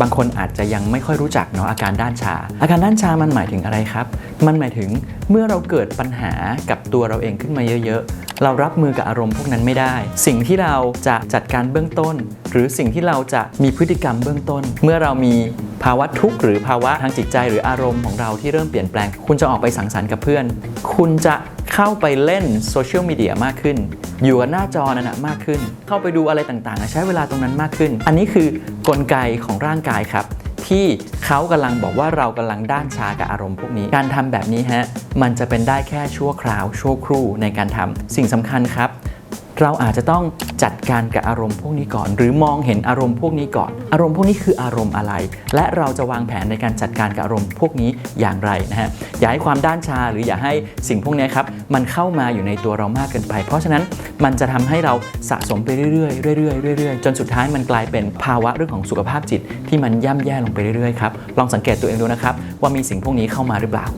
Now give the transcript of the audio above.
บางคนอาจจะยังไม่ค่อยรู้จักเนาะอาการด้านชา อาการด้านชามันหมายถึงอะไรครับ มันหมายถึงเมื่อเราเกิดปัญหากับตัวเราเองขึ้นมาเยอะๆ เรารับมือกับอารมณ์พวกนั้นไม่ได้ สิ่งที่เราจะจัดการเบื้องต้น หรือสิ่งที่เราจะมีพฤติกรรมเบื้องต้น เมื่อเรามีภาวะทุกข์หรือภาวะทางจิตใจ หรืออารมณ์ของเราที่เริ่มเปลี่ยนแปลง คุณจะออกไปสังสรรค์กับเพื่อน คุณจะ เข้าไปเล่นโซเชียลมีเดียมากขึ้น อยู่กับหน้าจอนั่นนะมากขึ้น เข้าไปดูอะไรต่างๆ ใช้เวลาตรงนั้นมากขึ้น อันนี้คือกลไกของร่างกายครับ ที่เขากำลังบอกว่าเรากำลังด้านชากับอารมณ์พวกนี้ การทำแบบนี้ฮะมันจะเป็นได้แค่ชั่วคราวชั่วครู่ในการทำสิ่งสำคัญครับ เราอาจจะต้อง จัดการกับอารมณ์พวกนี้ก่อน หรือมองเห็นอารมณ์พวกนี้ก่อน อารมณ์พวกนี้คืออารมณ์อะไร และเราจะวางแผนในการจัดการกับอารมณ์พวกนี้อย่างไรนะฮะอย่าให้ความด้านชาหรืออย่าให้สิ่งพวกนี้ครับมันเข้ามาอยู่ในตัวเรามากเกินไป เพราะฉะนั้นมันจะทำให้เราสะสมไปเรื่อยๆเรื่อยๆเรื่อยๆจนสุดท้ายมันกลายเป็นภาวะเรื่องของสุขภาพจิตที่มันย่ำแย่ลงไปเรื่อยๆครับลองสังเกตตัวเองดูนะครับว่ามีสิ่งพวกนี้เข้ามาหรือเปล่า